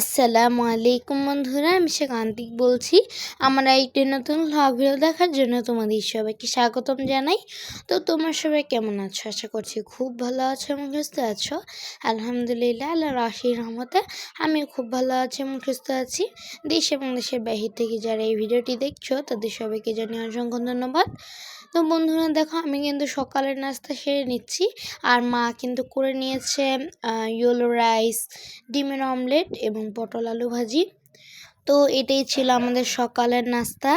আসসালামু আলাইকুম বন্ধুরা, আমি সে শেখান্তিক বলছি। আমার একটি নতুন ভিডিও দেখার জন্য তোমাদের সবাইকে স্বাগতম জানাই। তো তোমার সবাই কেমন আছো? আশা করছি খুব ভালো আছো এবং সুস্থ আছো। আলহামদুলিল্লাহ আল্লাহ রাশির রহমতে আমিও খুব ভালো আছি এবং সুস্থ আছি। দেশ এবং দেশের বাহির থেকে যারা এই ভিডিওটি দেখছ, তাদের সবাইকে জানিয়ে অসংখ্য ধন্যবাদ। তো বন্ধুরা দেখো আমি কিন্তু সকালের নাস্তা সেরে নিচ্ছি। আর মা কিন্তু করে নিয়েছে ইয়েলো রাইস, ডিমের অমলেট এবং পটল আলু ভাজি। তো এটাই ছিল আমাদের সকালের নাস্তা।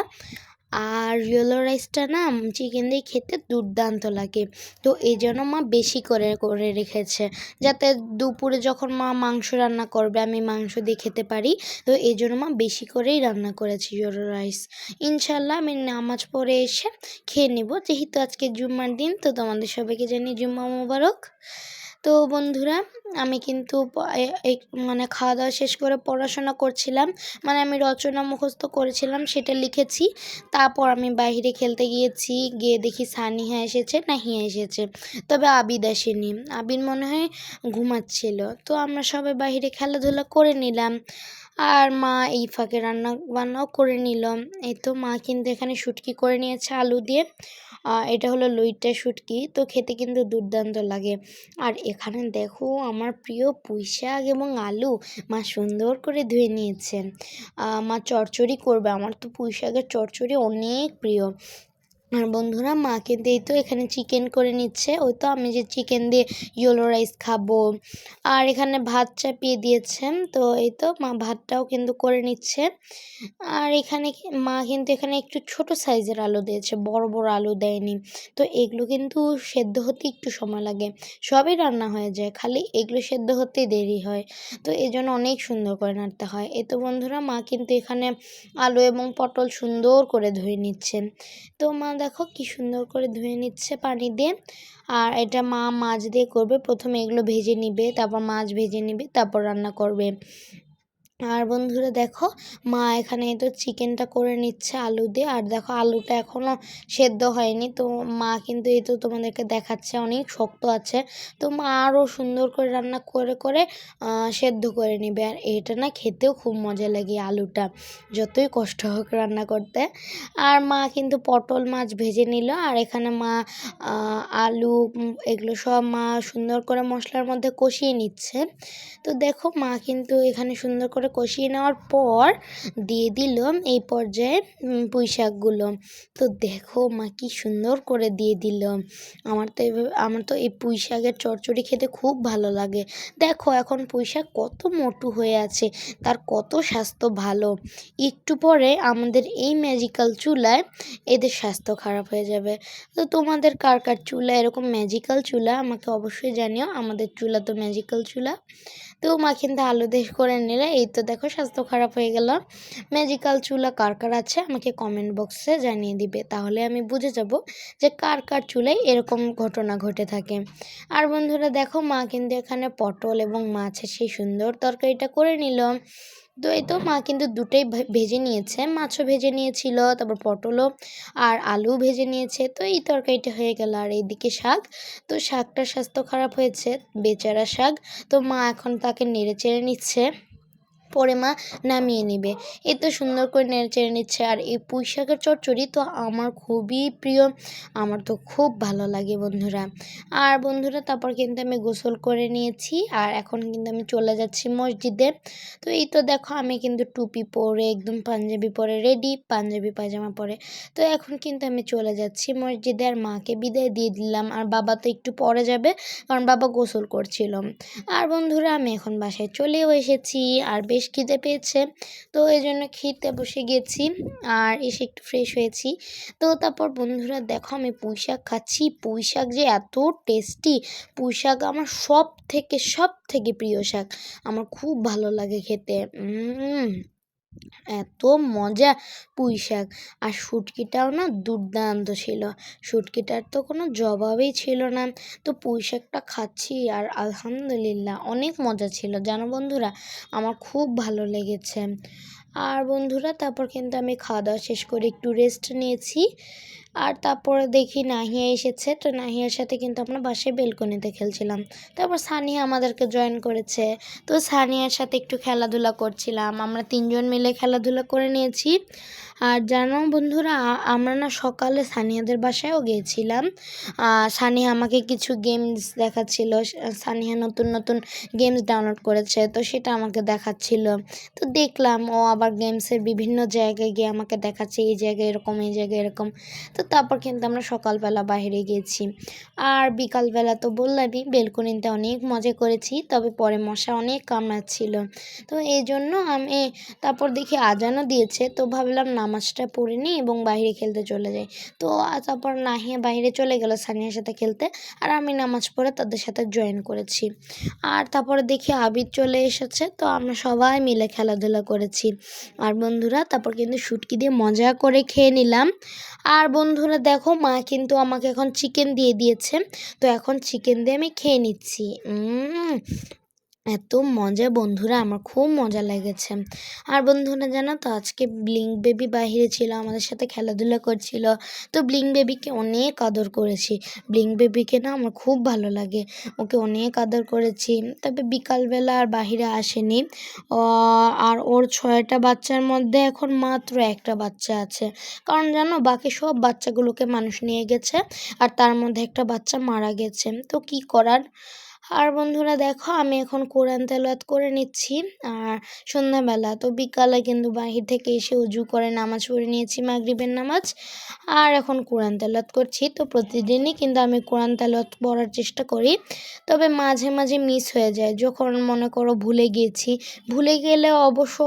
আর ইয়েলো রাইসটা না চিকেন দিয়ে খেতে দুর্দান্ত লাগে। তো এই জন্য মা বেশি করে করে রেখেছে। যাতে দুপুরে যখন মা মাংস রান্না করবে, আমি মাংস দিয়ে খেতে পারি। তো এই জন্য মা বেশি করেই রান্না করেছি ইয়েলো রাইস ইনশাল্লাহ আমি নামাজ পড়ে এসে খেয়ে নেব। যেহেতু আজকে জুম্মার দিন, তো তোমাদের সবাইকে জানি জুম্মা মোবারক। তো বন্ধুরা, আমি কিন্তু মানে খাওয়া দাওয়া শেষ করে পড়াশোনা করছিলাম। মানে আমি রচনা মুখস্থ করেছিলাম, সেটা লিখেছি। তারপর আমি বাইরে খেলতে গিয়েছি, গিয়ে দেখি সানিহা এসেছে না হিয়া এসেছে। তবে আবিদ আসেনি। আবির মনে হয় ঘুমাচ্ছিল। তো আমরা সবাই বাইরে খেলাধুলা করে নিলাম। আর মা এই ফাঁকে রান্না বান্নাও করে নিল। এই তো মা কিন্তু এখানে শুটকি করে নিয়েছে আলু দিয়ে। এটা হলো লইট্টা শুটকি। তো খেতে কিন্তু দুর্দান্ত লাগে। আর এখানে দেখো আমার প্রিয় পুঁই শাক এবং আলু মা সুন্দর করে ধুয়ে নিয়েছেন মা চচ্চড়ি করবে। আমার তো পুঁই শাকের চচ্চড়ি অনেক প্রিয়। আর বন্ধুরা মা কিন্তু এই তো এখানে চিকেন করে নিচ্ছে। ওই তো আমি যে চিকেন দিয়ে ইয়েলো রাইস খাব। আর এখানে ভাত চাপিয়ে দিয়েছেন, তো এই তো মা ভাতটাও কিন্তু করে নিচ্ছে। আর এখানে মা কিন্তু এখানে একটু ছোট সাইজের আলু দিয়েছে, বড় বড় আলু দেয়নি। তো এগুলো কিন্তু সেদ্ধ হতে একটু সময় লাগে। সবই রান্না হয়ে যায়, খালি এগুলো সেদ্ধ হতেই দেরি হয়। তো এই জন্য অনেক সুন্দর করে নাড়তে হয়। এ তো বন্ধুরা মা কিন্তু এখানে আলু এবং পটল সুন্দর করে ধুয়ে নিচ্ছেন। তো মা দেখো কি সুন্দর করে ধুয়ে নিচ্ছে পানি দিয়ে। আর এটা মা মাছ দিয়ে করবে। প্রথমে এগুলো ভেজে নিবে, তারপর মাছ ভেজে নিবে, তারপর রান্না করবে। আর বন্ধুরা দেখো, মা এখানে তো চিকেনটা করে নিচ্ছে আলু দিয়ে। আর দেখো, আলুটা এখনও সেদ্ধ হয়নি। তো মা কিন্তু এই তো তোমাদেরকে দেখাচ্ছে, অনেক শক্ত আছে। তো মা আরও সুন্দর করে রান্না করে করে সেদ্ধ করে নেবে। আর এটা না খেতেও খুব মজা লাগে আলুটা। যতই কষ্ট হোক রান্না করতে। আর মা কিন্তু পটল মাছ ভেজে নিল। আর এখানে মা আলু এগুলো সব মা সুন্দর করে মশলার মধ্যে কষিয়ে নিচ্ছে। তো দেখো, মা কিন্তু এখানে সুন্দর করে কষিয়ে নেওয়ার পর দিয়ে দিল এই পর্যায়ে পুঁই শাকগুলো। তো দেখো মা কি সুন্দর করে দিয়ে দিল আমার তো এইভাবে আমার তো এই পুঁই শাকের চচ্চড়ি খেতে খুব ভালো লাগে। দেখো এখন পুঁই শাক কত মোটু হয়ে আছে, তার কত স্বাস্থ্য ভালো। একটু পরে আমাদের এই ম্যাজিক্যাল চুলায় এদের স্বাস্থ্য খারাপ হয়ে যাবে। তো তোমাদের কার কার চুলা এরকম ম্যাজিক্যাল চুলা আমাকে অবশ্যই জানিও। আমাদের চুলা তো ম্যাজিক্যাল চুলা। তো মা কিন্তু আলু দেশ করে নিলে, এই তো দেখো, স্বাস্থ্য খারাপ হয়ে গেল। ম্যাজিক্যাল চুলা কার কার আছে? আমাকে কমেন্ট বক্সে জানিয়ে দিবে। তাহলে আমি বুঝে যাব যে কার কার চুলায় এরকম ঘটনা ঘটে থাকে। আর বন্ধুরা, দেখো, মা কিন্তু এখানে পটল এবং মাছের সেই সুন্দর তরকারিটা করে নিল। তো এই তো মা কিন্তু দুটোই ভেজে নিয়েছে। মাছও ভেজে নিয়েছিল, তারপর পটলও আর আলু ভেজে নিয়েছে। তো এই তরকারিটা হয়ে গেল। আর এইদিকে শাক। তো শাকটার স্বাস্থ্য খারাপ হয়েছে, বেচারা শাক। তো মা এখন তাকে নেড়ে চেড়ে নিচ্ছে। পরে মা নামিয়ে নেবে। এ তো সুন্দর করে নেড়ে চেড়ে নিচ্ছে। আর এই পুঁই শাকের চচ্চড়ি তো আমার খুবই প্রিয়। আমার তো খুব ভালো লাগে বন্ধুরা। আর বন্ধুরা, তারপর কিন্তু আমি গোসল করে নিয়েছি। আর এখন কিন্তু আমি চলে যাচ্ছি মসজিদে। তো এই তো দেখো, আমি কিন্তু টুপি পরে, একদম পাঞ্জাবি পরে রেডি পাঞ্জাবি পায়জামা পরে। তো এখন কিন্তু আমি চলে যাচ্ছি মসজিদে। আর মাকে বিদায় দিয়ে দিলাম। আর বাবা তো একটু পরে যাবে, কারণ বাবা গোসল করছিল। আর বন্ধুরা, আমি এখন বাসায় চলেও এসেছি। আর বেশ বেশ খিদে পেয়েছে। তো এই জন্য খেতে বসে গেছি আর এসে একটু ফ্রেশ হয়েছি। তো তারপর বন্ধুরা দেখো আমি পুঁই শাক খাচ্ছি। পুঁই শাক যে এত টেস্টি পুঁই শাক আমার সব থেকে সব থেকে প্রিয় শাক। আমার খুব ভালো লাগে খেতে। এত মজা পুঁই শাক আর শুটকিটাও না দুর্দান্ত ছিল। শুটকিটার তো কোনো জবাবই ছিল না। তো পুঁই শাকটা খাচ্ছি আর আলহামদুলিল্লাহ অনেক মজা ছিল। জানো বন্ধুরা, আমার খুব ভালো লেগেছে। আর বন্ধুরা, তারপর কিন্তু আমি খাওয়া দাওয়া শেষ করে একটু রেস্ট নিয়েছি। আর তারপরে দেখি নাহিয়া এসেছে। তো নাহিয়ার সাথে কিন্তু আমরা বাসায় বেলকনিতে খেলছিলাম। তারপর সানিয়া আমাদেরকে জয়েন করেছে। তো সানিয়ার সাথে একটু খেলাধুলা করছিলাম। আমরা তিনজন মিলে খেলাধুলা করে নিয়েছি। আর জানো বন্ধুরা, আমরা না সকালে সানিয়াদের বাসায়ও গিয়েছিলাম। সানিয়া আমাকে কিছু গেমস দেখাচ্ছিল। সানিয়া নতুন নতুন গেমস ডাউনলোড করেছে। তো সেটা আমাকে দেখাচ্ছিল। তো দেখলাম ও আবার গেমসের বিভিন্ন জায়গায় গিয়ে আমাকে দেখাচ্ছে। এই জায়গায় এরকম, এই জায়গায় এরকম। তো তারপর কিন্তু আমরা সকালবেলা বাইরে গিয়েছি আর বিকালবেলা তো বললামই, বেলকনিতে অনেক মজা করেছি, তবে পরে মশা অনেক কামড়াচ্ছিল। তো এই জন্য আমি, তারপর দেখি আজানও দিয়েছে, তো ভাবলাম নামাজটা পড়ে নিই এবং বাইরে খেলতে চলে যাই। তো তারপর নাহিয়া বাইরে চলে গেল সানিয়ার সাথে খেলতে, আর আমি নামাজ পড়ে তাদের সাথে জয়েন করেছি। আর তারপরে দেখি আবির চলে এসেছে, তো আমরা সবাই মিলে খেলাধুলা করেছি। আর বন্ধুরা, তারপর কিন্তু শুটকি দিয়ে মজা করে খেয়ে নিলাম। আর বন্ধুরা, দেখো মা কিন্তু আমাকে এখন চিকেন দিয়ে দিয়েছে। তো এখন চিকেন দিয়ে আমি খেয়ে নিচ্ছি। এত মজা বন্ধুরা, আমার খুব মজা লেগেছে। আর বন্ধুরা জানো তো, আজকে ব্লিঙ্ক বেবি বাইরে ছিল, আমাদের সাথে খেলাধুলা করছিল। তো ব্লিঙ্ক বেবিকে অনেক আদর করেছি। ব্লিঙ্ক বেবিকে না আমার খুব ভালো লাগে। ওকে অনেক আদর করেছি। তবে বিকালবেলা আর বাহিরে আসেনি। আর ওর ছয়টা বাচ্চার মধ্যে এখন মাত্র একটা বাচ্চা আছে। কারণ জানো, বাকি সব বাচ্চাগুলোকে মানুষ নিয়ে গেছে, আর তার মধ্যে একটা বাচ্চা মারা গেছে। তো কি করার? আর বন্ধুরা দেখো, আমি এখন কোরআন তেলাওয়াত করে নিচ্ছি। আর সন্ধ্যাবেলা, তো বিকালে কিন্তু বাহির থেকে এসে উজু করে নামাজ পড়ে নিয়েছি, মাগরিবের নামাজ। আর এখন কোরআন তেলাওয়াত করছি। তো প্রতিদিনই কিন্তু আমি কোরআন তেলাওয়াত পড়ার চেষ্টা করি। তবে মাঝে মাঝে মিস হয়ে যায়। যখন মনে করো ভুলে গিয়েছি ভুলে গেলে অবশ্য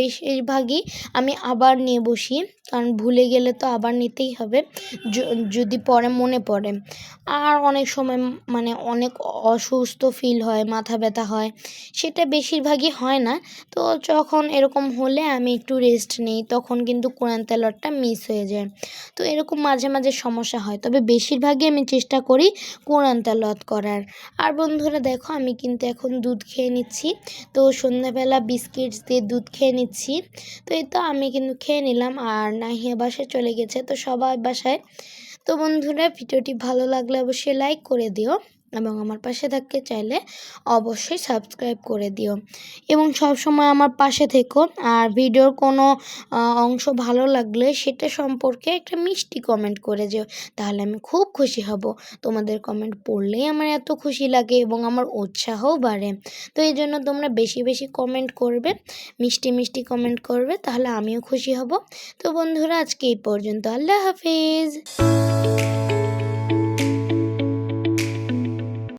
বেশিরভাগই আমি আবার নিয়ে বসি। কারণ ভুলে গেলে তো আবার নিতেই হবে যদি পরে মনে পড়ে। আর অনেক সময় মানে অনেক অসুস্থ ফিল হয়, মাথা ব্যথা হয়, সেটা বেশিরভাগই হয় না। তো যখন এরকম হলে আমি একটু রেস্ট নিই, তখন কিন্তু কোরআন তেলাওয়াতটা মিস হয়ে যায়। তো এরকম মাঝে মাঝে সমস্যা হয়। তবে বেশিরভাগই আমি চেষ্টা করি কোরআন তেলাওয়াত করার। আর বন্ধুরা দেখো, আমি কিন্তু এখন দুধ খেয়ে নিচ্ছি। তো সন্ধ্যাবেলা বিস্কিটস দিয়ে দুধ খেয়ে নিচ্ছি। তো এই তো আমি কিন্তু খেয়ে নিলাম আর নাহিয়া বাসায় চলে গেছে। তো সবাই বাসায়। তো বন্ধুরা, ভিডিওটি ভালো লাগলে অবশ্যই লাইক করে দিও। এবং আমার পাশে থাকতে চাইলে অবশ্যই সাবস্ক্রাইব করে দিও। এবং সব সময় আমার পাশে থেকো। আর ভিডিওর কোনো অংশ ভালো লাগলে সেটা সম্পর্কে একটা মিষ্টি কমেন্ট করে যেও। তাহলে আমি খুব খুশি হব। তোমাদের কমেন্ট পড়লেই আমার এত খুশি লাগে এবং আমার উৎসাহও বাড়ে। তো এই জন্য তোমরা বেশি বেশি কমেন্ট করবে, মিষ্টি মিষ্টি কমেন্ট করবে, তাহলে আমিও খুশি হব। তো বন্ধুরা, আজকে এই পর্যন্ত। আল্লাহ হাফিজ।